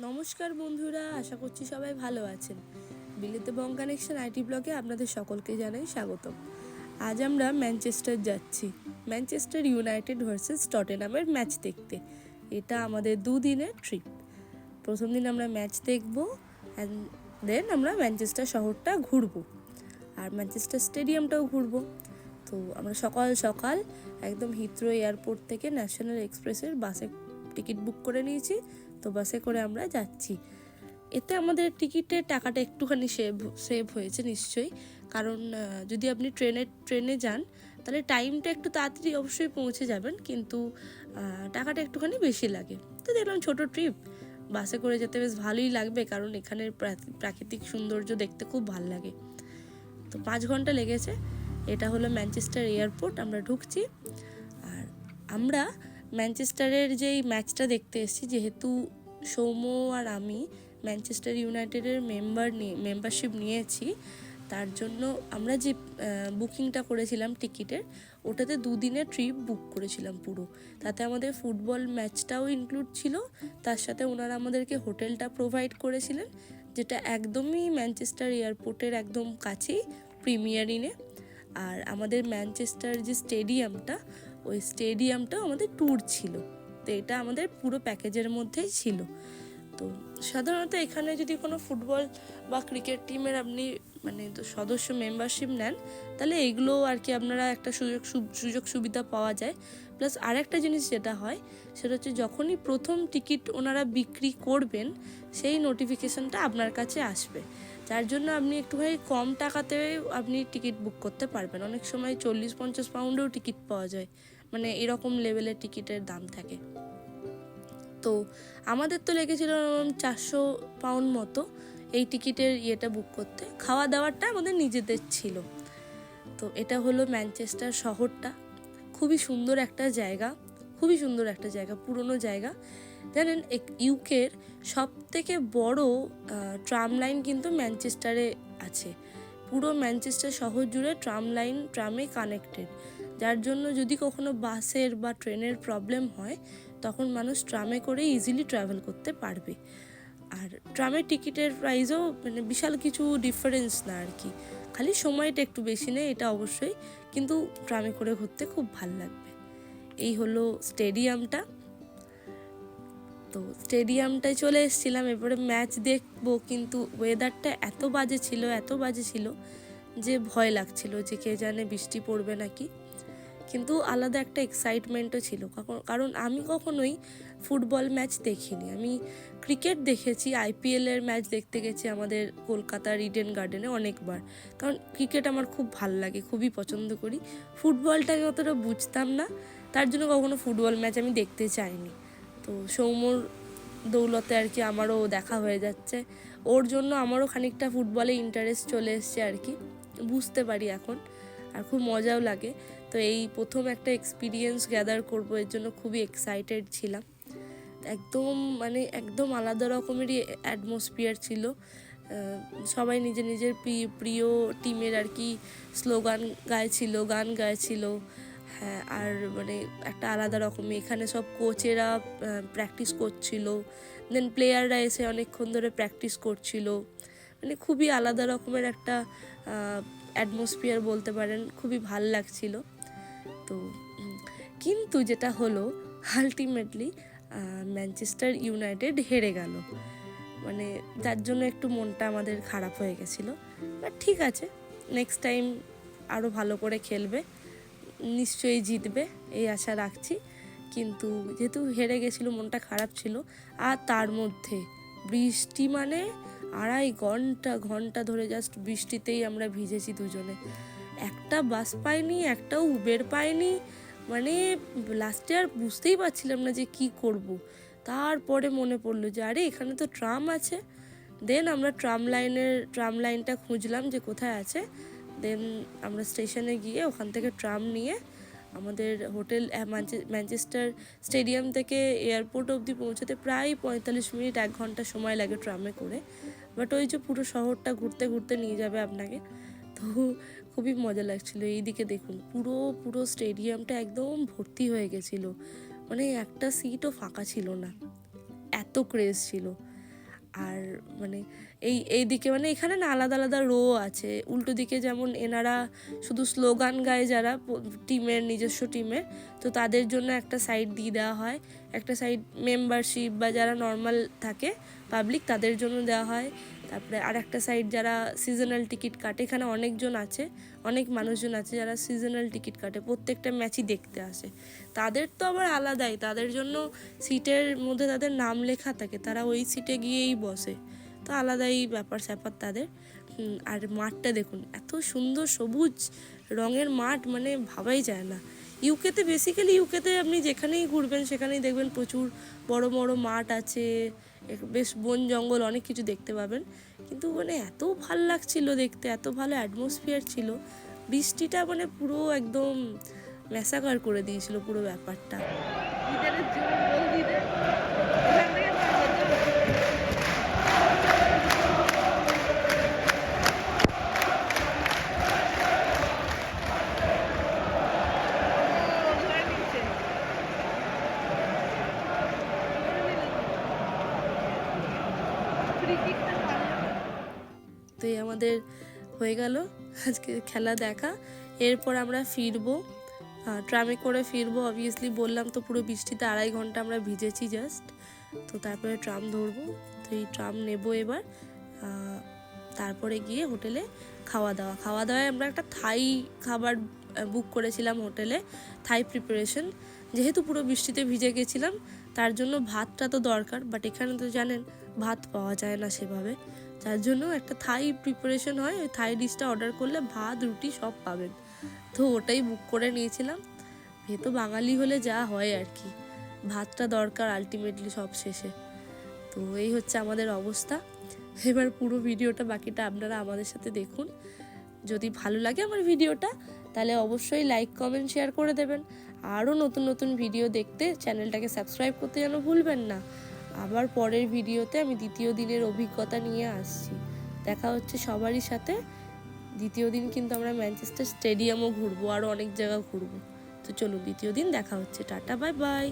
নমস্কার বন্ধুরা, আশা করছি সবাই ভালো আছেন। বিলেতে বং কানেকশন আইটি ব্লকে আপনাদের সকলকে জানাই স্বাগতম। আজ আমরা ম্যানচেস্টার যাচ্ছি। ম্যানচেস্টার ইউনাইটেড ভার্সেস টটেনামের ম্যাচ দেখতে। এটা আমাদের দুদিনের ট্রিপ। প্রথম দিন আমরা ম্যাচ দেখব অ্যান্ড দেন আমরা ম্যানচেস্টার শহরটা ঘুরবো। আর ম্যানচেস্টার স্টেডিয়ামটাও ঘুরবো। তো আমরা সকাল সকাল একদম হিথ্রো এয়ারপোর্ট থেকে ন্যাশনাল এক্সপ্রেসের বাসে টিকিট বুক করে নিয়েছি। তো বাসে করে আমরা যাচ্ছি। এতে আমাদের টিকিটের টাকাটা একটুখানি সেভ সেভ হয়েছে নিশ্চয়ই। কারণ যদি আপনি ট্রেনে ট্রেনে যান, তাহলে টাইমটা একটু তাড়াতাড়ি অবশ্যই পৌঁছে যাবেন। কিন্তু টাকাটা একটুখানি বেশি লাগে। তো দেখলাম ছোট ট্রিপ। বাসে করে যেতে বেশ ভালোই লাগবে। কারণ এখানের প্রাকৃ- প্রাকৃতিক সৌন্দর্য দেখতে খুব ভালো লাগে। তো পাঁচ ঘণ্টা লেগেছে। এটা হলো ম্যানচেস্টার এয়ারপোর্ট। আমরা ঢুকছি। আর আমরা ম্যানচেস্টারের যেই ম্যাচটা দেখতে এসেছি, যেহেতু সৌম্য আর আমি ম্যানচেস্টার ইউনাইটেডের মেম্বার নিয়ে মেম্বারশিপ নিয়েছি। তার জন্য আমরা যে বুকিংটা করেছিলাম টিকিটের ওটাতে দুদিনের ট্রিপ বুক করেছিলাম পুরো। তাতে আমাদের ফুটবল ম্যাচটাও ইনক্লুড ছিল। তার সাথে ওনারা আমাদেরকে হোটেলটা প্রোভাইড করেছিলেন, যেটা একদমই ম্যানচেস্টার এয়ারপোর্টের একদম কাছেই প্রিমিয়ার ইনে আর আমাদের ম্যানচেস্টার যে স্টেডিয়ামটা ওই স্টেডিয়ামটাও আমাদের ট্যুর ছিল। তো এটা আমাদের পুরো প্যাকেজের মধ্যেই ছিল। তো সাধারণত এখানে যদি কোনো ফুটবল বা ক্রিকেট টিমের আপনি মানে তো সদস্য মেম্বারশিপ নেন, তাহলে এগুলো আর কি আপনারা একটা সুযোগ সুযোগ সুবিধা পাওয়া যায়। প্লাস আরেকটা জিনিস যেটা হয়, সেটা হচ্ছে যখনই প্রথম টিকিট ওনারা বিক্রি করবেন, সেই নোটিফিকেশনটা আপনার কাছে আসবে। যার জন্য আপনি একটুখানি কম টাকাতে আপনি টিকিট বুক করতে পারবেন। অনেক সময় চল্লিশ পঞ্চাশ পাউন্ডেও টিকিট পাওয়া যায়। মানে এরকম লেভেলের টিকিটের দাম থাকে। তো আমাদের তো লেগেছিল চারশো পাউন্ড মতো এই টিকিটের ইয়েটা বুক করতে। খাওয়া দাওয়াটা আমাদের নিজেদের ছিল। তো এটা হলো ম্যানচেস্টার শহরটা। খুবই সুন্দর একটা জায়গা, খুবই সুন্দর একটা জায়গা, পুরনো জায়গা। জানেন ইউকের সব থেকে বড় ট্রাম লাইন কিন্তু ম্যানচেস্টারে আছে। পুরো ম্যানচেস্টার শহর জুড়ে ট্রাম লাইন ট্রামে কানেক্টেড যার জন্য যদি কখনো বাসের বা ট্রেনের প্রবলেম হয়, তখন মানুষ ট্রামে করে ইজিলি ট্রাভেল করতে পারবে। আর ট্রামের টিকিটের প্রাইসও মানে বিশাল কিছু ডিফারেন্স না আর কি। খালি সময়টা একটু বেশি নেয়, এটা অবশ্যই। কিন্তু ট্রামে করে ঘুরতে খুব ভালো লাগবে। এই হলো স্টেডিয়ামটা তো স্টেডিয়ামটায় চলে এসেছিলাম এরপরে ম্যাচ দেখব, কিন্তু ওয়েদারটা এত বাজে ছিল, এত বাজে ছিল যে ভয় লাগছিল যে কে জানে বৃষ্টি পড়বে নাকি। কিন্তু আলাদা একটা এক্সাইটমেন্টও ছিল। কারণ আমি কখনোই ফুটবল ম্যাচ দেখিনি। আমি ক্রিকেট দেখেছি আইপিএল এর ম্যাচ দেখতে গেছি আমাদের কলকাতার ইডেন গার্ডেনে অনেকবার। কারণ ক্রিকেট আমার খুব ভালো লাগে, খুবই পছন্দ করি। ফুটবলটাকে অতটা বুঝতাম না, তার জন্য কখনো ফুটবল ম্যাচ আমি দেখতে চাইনি। তো সৌম্যর দৌলতে আর কি আমারও দেখা হয়ে যাচ্ছে। ওর জন্য আমারও খানিকটা ফুটবলে ইন্টারেস্ট চলে এসছে আর কি। বুঝতে পারি এখন। আর খুব মজাও লাগে। তো এই প্রথম একটা এক্সপিরিয়েন্স গ্যাদার করব, এর জন্য খুবই এক্সাইটেড ছিলাম। একদম মানে একদম আলাদা রকমেরই অ্যাটমসফিয়ার ছিল। সবাই নিজের নিজের প্রি- প্রিয় টিমের আর কি স্লোগান গাইছিল, গান গাইছিল। হ্যাঁ আর মানে একটা আলাদা রকমের এখানে সব কোচেরা প্র্যাকটিস করছিল। দেন প্লেয়াররা এসে অনেকক্ষণ ধরে প্র্যাকটিস করছিল। মানে খুবই আলাদা রকমের একটা অ্যাটমসফিয়ার বলতে পারেন, খুবই ভালো লাগছিল। তো কিন্তু যেটা হলো আলটিমেটলি ম্যানচেস্টার ইউনাইটেড হেরে গেল। মানে যার জন্য একটু মনটা আমাদের খারাপ হয়ে গেছিল। বাট ঠিক আছে নেক্সট টাইম আরও ভালো করে খেলবে, নিশ্চয়ই জিতবে, এই আশা রাখছি। কিন্তু যেহেতু হেরে গেছিল, মনটা খারাপ ছিল, আর তার মধ্যে বৃষ্টি মানে আড়াই ঘণ্টা ঘণ্টা ধরে জাস্ট বৃষ্টিতেই আমরা ভিজেছি দুজনে। একটা বাস পাইনি, একটাও উবের পাইনি মানে লাস্টে আর বুঝতেই পারছিলাম না যে কি করব। তারপরে মনে পড়ল যে আরে এখানে তো ট্রাম আছে। দেন আমরা ট্রাম লাইনের, ট্রাম লাইনটা খুঁজলাম যে কোথায় আছে। দেন আমরা স্টেশনে গিয়ে ওখান থেকে ট্রাম নিয়ে আমাদের হোটেল ম্যানচেস্টার স্টেডিয়াম থেকে এয়ারপোর্ট অবধি পৌঁছাতে প্রায় পঁয়তাল্লিশ মিনিট, এক ঘণ্টা সময় লাগে ট্রামে করে। বাট ওই যে পুরো শহরটা ঘুরতে ঘুরতে নিয়ে যাবে আপনাকে, তো খুবই মজা লাগছিল। এইদিকে দেখুন, পুরো পুরো স্টেডিয়ামটা একদম ভর্তি হয়ে গেছিল। মানে একটা সিটও ফাঁকা ছিল না। এত ক্রেজ ছিল। আর মানে এই এই দিকে মানে এখানে না আলাদা আলাদা রো আছে। উল্টো দিকে যেমন এনারা শুধু স্লোগান গায় যারা টিমের নিজস্ব টিমে তো তাদের জন্য একটা সাইড দিয়ে দেওয়া হয়। একটা সাইড মেম্বারশিপ বা যারা নর্মাল থাকে পাবলিক তাদের জন্য দেওয়া হয়। তারপরে আর একটা সাইড যারা সিজনাল টিকিট কাটে, এখানে অনেকজন আছে, অনেক মানুষজন আছে যারা সিজনাল টিকিট কাটে, প্রত্যেকটা ম্যাচই দেখতে আসে। তাদের তো আবার আলাদাই, তাদের জন্য সিটের মধ্যে তাদের নাম লেখা থাকে, তারা ওই সিটে গিয়েই বসে। তো আলাদাই ব্যাপার স্যাপার তাদের। আর মাঠটা দেখুন, এত সুন্দর সবুজ রঙের মাঠ মানে ভাবাই যায় না। ইউকেতে বেসিক্যালি ইউকেতে আপনি যেখানেই ঘুরবেন, সেখানেই দেখবেন প্রচুর বড় বড় মাঠ আছে বেশ বন জঙ্গল, অনেক কিছু দেখতে পাবেন। কিন্তু মানে এত ভালো লাগছিল দেখতে, এত ভালো অ্যাটমসফিয়ার ছিল। বৃষ্টিটা মানে পুরো একদম ম্যাসাকার করে দিয়েছিল পুরো ব্যাপারটা। আমাদের হয়ে গেল। আজকে খেলা দেখা। এরপর আমরা ফিরবো। ট্রামে করে ফিরবো। অবভিয়াসলি বললাম তো পুরো বৃষ্টিতে আড়াই ঘণ্টা আমরা ভিজেছি জাস্ট তো তারপরে ট্রাম ধরবো। তো এই ট্রাম নেব এবার। তারপরে গিয়ে হোটেলে খাওয়া দাওয়া। খাওয়া দাওয়ায় আমরা একটা থাই খাবার বুক করেছিলাম হোটেলে। থাই প্রিপারেশন যেহেতু পুরো বৃষ্টিতে ভিজে গেছিলাম, তার জন্য ভাতটা তো দরকার। বাট এখানে তো জানেন, ভাত পাওয়া যায় না সেভাবে। যার জন্য একটা থাই প্রিপারেশন হয়। ওই থাই ডিশটা অর্ডার করলে ভাত, রুটি সব পাবেন। তো ওটাই বুক করে নিয়েছিলাম। এ তো বাঙালি হলে যা হয় আর কি। ভাতটা দরকার আলটিমেটলি সব শেষে। তো এই হচ্ছে আমাদের অবস্থা। এবার পুরো ভিডিওটা বাকিটা আপনারা আমাদের সাথে দেখুন। যদি ভালো লাগে আমার ভিডিওটা, তাহলে অবশ্যই লাইক কমেন্ট শেয়ার করে দেবেন। আরও নতুন নতুন ভিডিও দেখতে চ্যানেলটাকে সাবস্ক্রাইব করতে যেন ভুলবেন না। আবার পরের ভিডিওতে আমি দ্বিতীয় দিনের অভিজ্ঞতা নিয়ে আসছি। দেখা হচ্ছে সবারই সাথে। দ্বিতীয় দিন কিন্তু আমরা ম্যানচেস্টার স্টেডিয়ামও ঘুরবো, আরও অনেক জায়গা ঘুরবো। তো চলো দ্বিতীয় দিন দেখা হচ্ছে। Tata, bye bye.